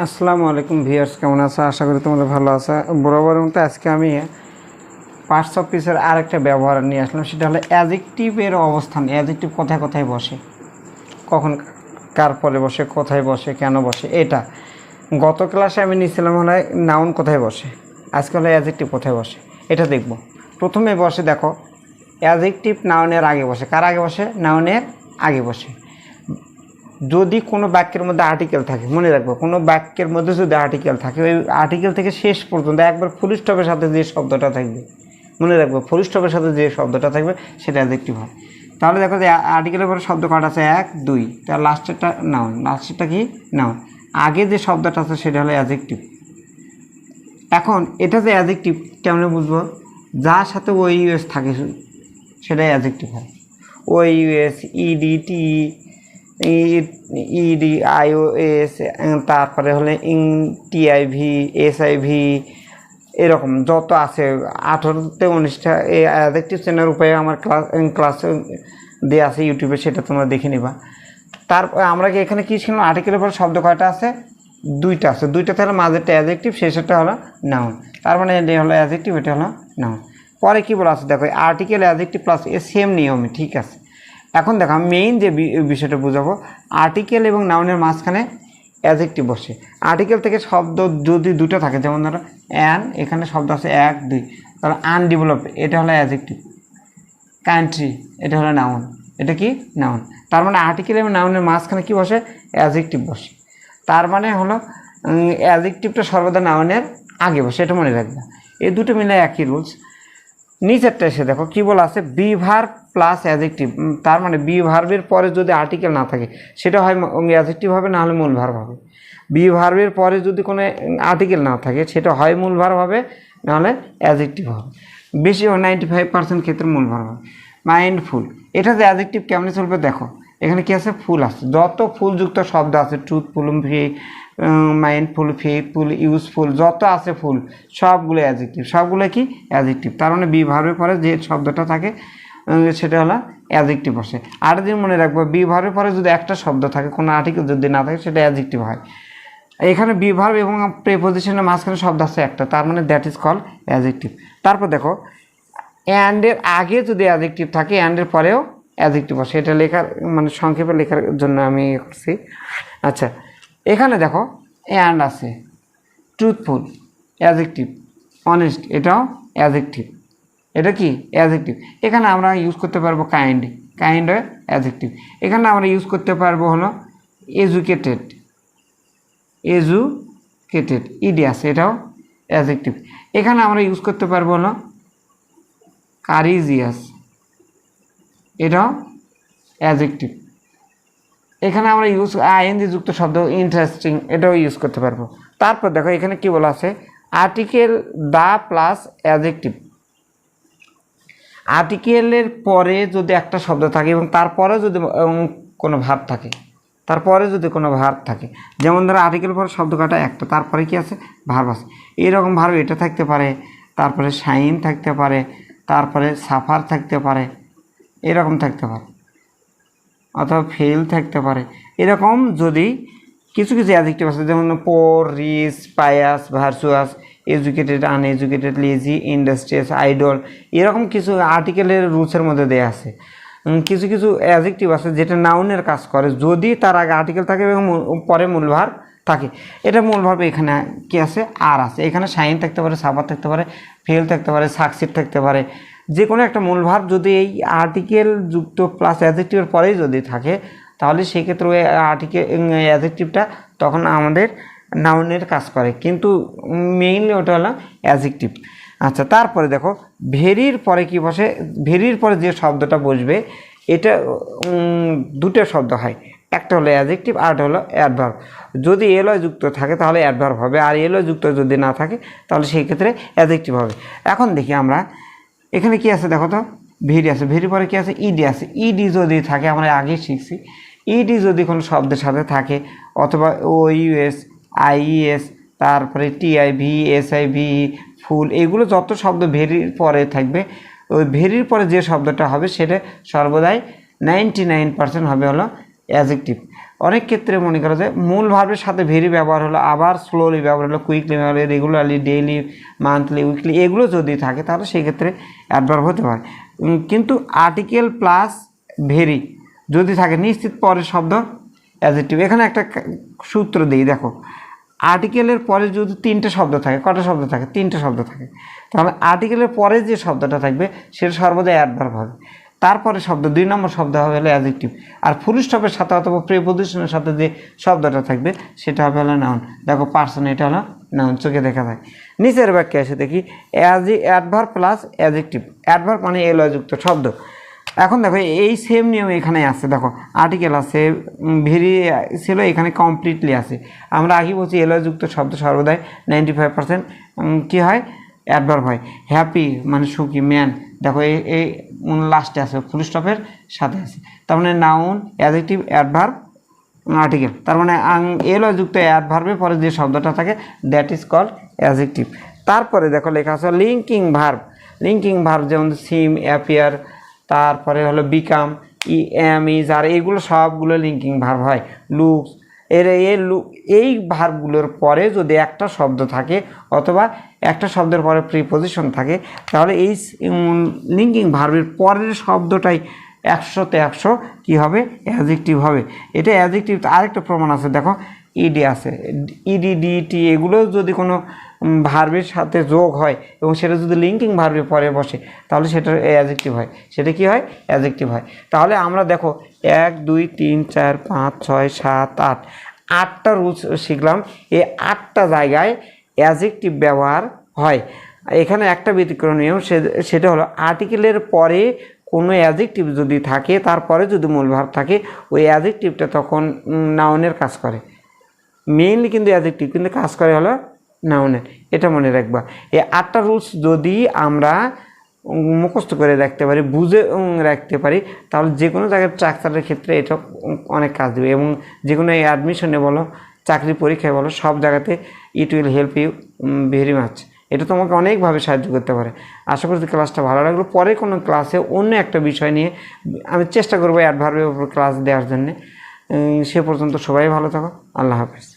আসসালামু আলাইকুম ভিউয়ার্স, কেমন আছো? আশা করি তোমরা ভালো আছো। বরাবর মতো আজকে আমি পার্টস অফ পিসের আরেকটা ব্যবহার নিয়ে আসলাম, সেটা হলো অ্যাজেকটিভের অবস্থান। অ্যাজেকটিভ কোথায় কোথায় বসে? কখন কার পরে বসে? কোথায় বসে? কেন বসে? এটা। গত ক্লাসে আমি নিয়েছিলাম হলো নাউন কোথায় বসে? আজকে হলো অ্যাজেকটিভ কোথায় বসে? এটা দেখব। প্রথমে বসে দেখো অ্যাজেকটিভ নাউনের আগে বসে। কার আগে বসে? নাউনের আগে বসে। যদি কোনো বাক্যের মধ্যে আর্টিকেল থাকে, মনে রাখব, কোনো বাক্যের মধ্যে যদি আর্টিকেল থাকে, ওই আর্টিকেল থেকে শেষ পর্যন্ত একবার ফুল স্টপের সাথে যে শব্দটা থাকবে, মনে রাখব ফুল স্টপের সাথে যে শব্দটা থাকবে, সেটা অ্যাজেক্টিভ হয় তাহলে দেখো যে আর্টিকেলের পরে শব্দ কটা আছে এক, দুই তার লাস্টেরটা নাউন লাস্টেরটা কি? নাউন আগে যে শব্দটা আছে, সেটা হলো অ্যাজেক্টিভ এখন এটা যে অ্যাজেক্টিভ কেমন বুঝব, যার সাথে ওই ইউএস থাকে, সেটাই অ্যাজেক্টিভ হয়। ওই U S E D T E D I O S তারপরে হলে ইং টিআইভি এসআইভি এরকম যত আছে। আঠারোতে উনিশটা এই চেনার উপায়ে আমার ক্লাস ক্লাস দেওয়া আছে ইউটিউবে, সেটা তোমরা দেখে নিবা। তারপর আমরা কি এখানে কী ছিল আর্টিকেলের পর শব্দ কয়টা আছে? দুইটা আছে। দুইটা তাহলে মাঝেরটা অ্যাজেক্টিভ শেষেরটা হলো নাউন তার মানে এটা হলো অ্যাজেক্টিভ এটা হলো নাউন পরে কী বলা আছে? দেখো আর্টিকেল অ্যাজেক্টিভ প্লাস এ সেম নিয়মে ঠিক আছে? এখন দেখো, আমি মেইন যে বিষয়টা বুঝাবো আর্টিকেল এবং নাউনের মাঝখানে অ্যাজেক্টিভ বসে। আর্টিকেল থেকে শব্দ যদি দুটো থাকে, যেমন ধরো অ্যান এখানে শব্দ আছে এক, দুই। তাহলে আনডেভেলপ এটা হলো অ্যাজেক্টিভ কান্ট্রি এটা হলো নাউন এটা কি? নাউন তার মানে আর্টিকেল এবং নাউনের মাঝখানে কি বসে? অ্যাজেক্টিভ বসে। তার মানে হলো অ্যাজেক্টিভটা সর্বদা নাউনের আগে বসে, এটা মনে রাখবে। এই দুটো মিলে একই রুলস নিচেরটা এসে দেখো কি বলা আছে বি ভার্ব প্লাস অ্যাজেক্টিভ তার মানে বি ভার্বের পরে যদি আর্টিকেল না থাকে, সেটা হয় অ্যাজেক্টিভ হবে, না হলে মূল ভার্ব হবে। বি ভার্বের পরে যদি কোনো আর্টিকেল না থাকে, সেটা হয় মূল ভার্ব হবে নাহলে অ্যাজেক্টিভ হবে। বেশি হয় নাইনটি ফাইভ পার্সেন্ট ক্ষেত্রে মূল ভার্ব হবে। মাইন্ডফুল এটা যে অ্যাজেক্টিভ কেমনে চলবে দেখো, এখানে কি আছে? ফুল আছে। যত ফুলযুক্ত শব্দ আছে ট্রুথফুল ফি মাইন্ডফুল ফেথফুল ইউজফুল যত আছে ফুল সবগুলো অ্যাজেক্টিভ সবগুলো কি? অ্যাজেক্টিভ তার মানে বি পরে যে শব্দটা থাকে সেটা হলো অ্যাজেক্টিভ আসে আর দিন মনে রাখব বি পরে যদি একটা শব্দ থাকে, কোনো আর্টিকেল যদি না থাকে, সেটা অ্যাজেক্টিভ হয়। এখানে বি এবং প্রেপোজিশনের মাঝখানে শব্দ আছে একটা, তার মানে দ্যাট ইজ কল অ্যাজেক্টিভ তারপর দেখো অ্যান্ডের আগে যদি অ্যাজেক্টিভ থাকে অ্যান্ডের পরেও অ্যাজেক্টিভ আসে এটা লেখার মানে সংক্ষেপে লেখার জন্য আমি করছি। আচ্ছা। এখানে দেখো অ্যান্ড আছে। ট্রুথফুল অ্যাজেক্টিভ অনেস্ট এটাও অ্যাজেক্টিভ এটা কি? অ্যাজেক্টিভ এখানে আমরা ইউজ করতে পারব কাইন্ড কাইন্ড অ্যাজেক্টিভ এখানে আমরা ইউজ করতে পারব হলো এজুকেটেড এজুকেটেড ইডি আছে এটাও অ্যাজেক্টিভ এখানে আমরা ইউজ করতে পারব হলো কারিজিয়াস এটাও অ্যাজেক্টিভ এখানে আমরা ইউজ আইএনজি যুক্ত শব্দ ইন্টারেস্টিং এটাও ইউজ করতে পারব। তারপর দেখো, এখানে কি বলা আছে? আর্টিকেল দা প্লাস অ্যাজেক্টিভ আর্টিকেলের পরে যদি একটা শব্দ থাকে এবং তারপরে যদি কোনো ভাব থাকে, তারপরে যদি কোনো ভাব থাকে, যেমন ধরো আর্টিকেল পরে শব্দ কাটা একটা তারপরে কি আছে? ভাব আছে। এইরকম ভাব এটা থাকতে পারে, তারপরে শাইন থাকতে পারে, তারপরে সাফার থাকতে পারে, এরকম থাকতে পারে। অথবা ফেল থাকতে পারে। এরকম যদি কিছু কিছু অ্যাজেক্টিভ আছে, যেমন poor rich pious virtuous educated uneducated lazy industrious idle এরকম কিছু আর্টিকেলের রুলসের মধ্যে দেয়া আছে। কিছু কিছু অ্যাজেক্টিভ আছে যেটা নাউনের কাজ করে, যদি তার আগে আর্টিকেল থাকে এবং পরে মূলভার থাকে। এটা মূলভাবে এখানে কি আছে? আর আছে। এখানে সাইন থাকতে পারে সাবার থাকতে পারে ফেল থাকতে পারে সাকসিড থাকতে পারে। যে কোনো একটা মূল ভাব যদি এই আর্টিকেল যুক্ত প্লাস অ্যাজেক্টিভের পরেই যদি থাকে, তাহলে সেক্ষেত্রে ওই আর্টিকেল অ্যাজেক্টিভটা তখন আমাদের নাউনের কাজ করে। কিন্তু মেইনলি ওটা হলো অ্যাজেক্টিভ আচ্ছা তারপরে দেখো, ভেরির পরে কি বসে? ভেরির পরে যে শব্দটা বসবে, এটা দুটো শব্দ হয়। একটা হলো অ্যাজেক্টিভ আর হলো অ্যাডভার্ব যদি এলয় যুক্ত থাকে, তাহলে অ্যাডভার্ব হবে। আর এলয় যুক্ত যদি না থাকে, তাহলে সেই ক্ষেত্রে অ্যাজেক্টিভ হবে। এখন দেখি আমরা এখানে কি আছে দেখো তো? ভেরি আছে। ভেরি পরে কি আছে? ইডি আছে। ইডি যদি থাকে, আমরা আগে শিখছি। ইডি যদি কোনো শব্দের সাথে থাকে, অথবা ও ইউএস আইইএস তারপরে টিআইভি এসআইভি ফুল, এগুলো যত শব্দ ভেরির পরে থাকবে, ওই ভেরির পরে যে শব্দটা হবে, সেটা সর্বদাই নাইনটি নাইন পার্সেন্ট হবে হলো অ্যাজেক্টিভ অনেক ক্ষেত্রে মনে করা যায় মূল ভার্বের সাথে ভেরি ব্যবহার হলো, আবার স্লোলি ব্যবহার হলো কুইকলি ব্যবহার হলো রেগুলারলি ডেইলি মান্থলি উইকলি এগুলো যদি থাকে তাহলে সেই ক্ষেত্রে অ্যাডভার্ব হতে পারে। কিন্তু আর্টিকেল প্লাস ভেরি যদি থাকে, নিশ্চিত পরের শব্দ অ্যাজেক্টিভ এখানে একটা সূত্র দিই, দেখো। আর্টিকেলের পরে যদি তিনটে শব্দ থাকে, কটা শব্দ থাকে? তিনটে শব্দ থাকে। তাহলে আর্টিকেলের পরে যে শব্দটা থাকবে, সেটা সর্বদা অ্যাডভার্ব হবে। তারপরে শব্দ, দুই নম্বর শব্দ হবে হলো অ্যাজেক্টিভ আর ফুল স্টপের সাথে অথবা প্রিপোজিশনের সাথে যে শব্দটা থাকবে, সেটা হবে হলো নাউন দেখো পার্সন এটা হলো নাউন চোখে দেখা যায়। নিচের বাক্যে এসে দেখি as adverb plus adjective adverb মানে এলয়যুক্ত শব্দ। এখন দেখো, এই সেম নিয়ম এখানে আছে। দেখো আর্টিকেল আছে, ভেরি ছিল, এখানে কমপ্লিটলি আছে। আমরা আগে বলছি এলয়যুক্ত শব্দ সর্বদাই নাইনটি ফাইভ পার্সেন্ট কী হয়? অ্যাডভার্ব হয়। হ্যাপি মানে সুখী ম্যান দেখো, এই এই লাস্টে আছে ফুল স্টপের সাথে আছে। তার মানে নাউন অ্যাজেক্টিভ অ্যাডভার্ব আর্টিকেল তার মানে আং এল যুক্ত অ্যাডভার্বের পরে যে শব্দটা থাকে দ্যাট ইজ কল অ্যাজেক্টিভ তারপরে দেখো, লেখা আছে লিঙ্কিং ভার্ব লিঙ্কিং ভার্ব যেমন সিম অ্যাপিয়ার তারপরে হলো বিকাম ই এম ইজ আর এগুলো সবগুলো লিঙ্কিং ভার্ব হয়। লুকস এর এই ভার্বগুলোর পরে যদি একটা শব্দ থাকে অথবা একটা শব্দের পরে প্রিপোজিশন থাকে, তাহলে এই লিঙ্কিং ভার্বের পরের শব্দটাই একশোতে একশো কী হবে? অ্যাজেক্টিভ হবে। এটা অ্যাজেক্টিভ আরেকটা প্রমাণ আছে, দেখো। ইডি আছে। ইডি ডিটি এগুলো যদি কোনো ভার্বের সাথে যোগ হয় এবং সেটা যদি লিঙ্কিং ভার্বের পরে বসে, তাহলে সেটা অ্যাজেক্টিভ হয়। সেটা কি হয়? অ্যাজেক্টিভ হয়। তাহলে আমরা দেখো, এক, দুই, তিন, চার, পাঁচ, ছয়, সাত, আট। আটটা রুলস শিখলাম। এই আটটা জায়গায় অ্যাজেক্টিভ ব্যবহার হয়। এখানে একটা ব্যতিক্রম নিয়ম, সে- সেটা হলো আর্টিকেলের পরে কোনো অ্যাজেক্টিভ যদি থাকে, তারপরে যদি মূল ভাব থাকে, ওই অ্যাজেক্টিভটা তখন নাউনের কাজ করে। মেইনলি কিন্তু অ্যাজেক্টিভ কিন্তু কাজ করে হলো নাউনের এটা মনে রাখবা। এই আটটা রুলস যদি আমরা মুখস্থ করে রাখতে পারি, বুঝে রাখতে পারি, তাহলে যে কোনো জায়গায় স্ট্রাকচারের ক্ষেত্রে এটা অনেক কাজ দেবে। এবং যে কোনো এই অ্যাডমিশনে বলো, চাকরি পরীক্ষায় বলো, সব জায়গাতে it will help you very much এটা তোমাকে অনেকভাবে সাহায্য করতে পারে। আশা করছি ক্লাসটা ভালো লাগল। পরে কোনো ক্লাসে অন্য একটা বিষয় নিয়ে আমি চেষ্টা করব অ্যাডভার্বের উপর ক্লাস দেওয়ার জন্যে। সে পর্যন্ত সবাই ভালো থাকো। আল্লাহ হাফেজ।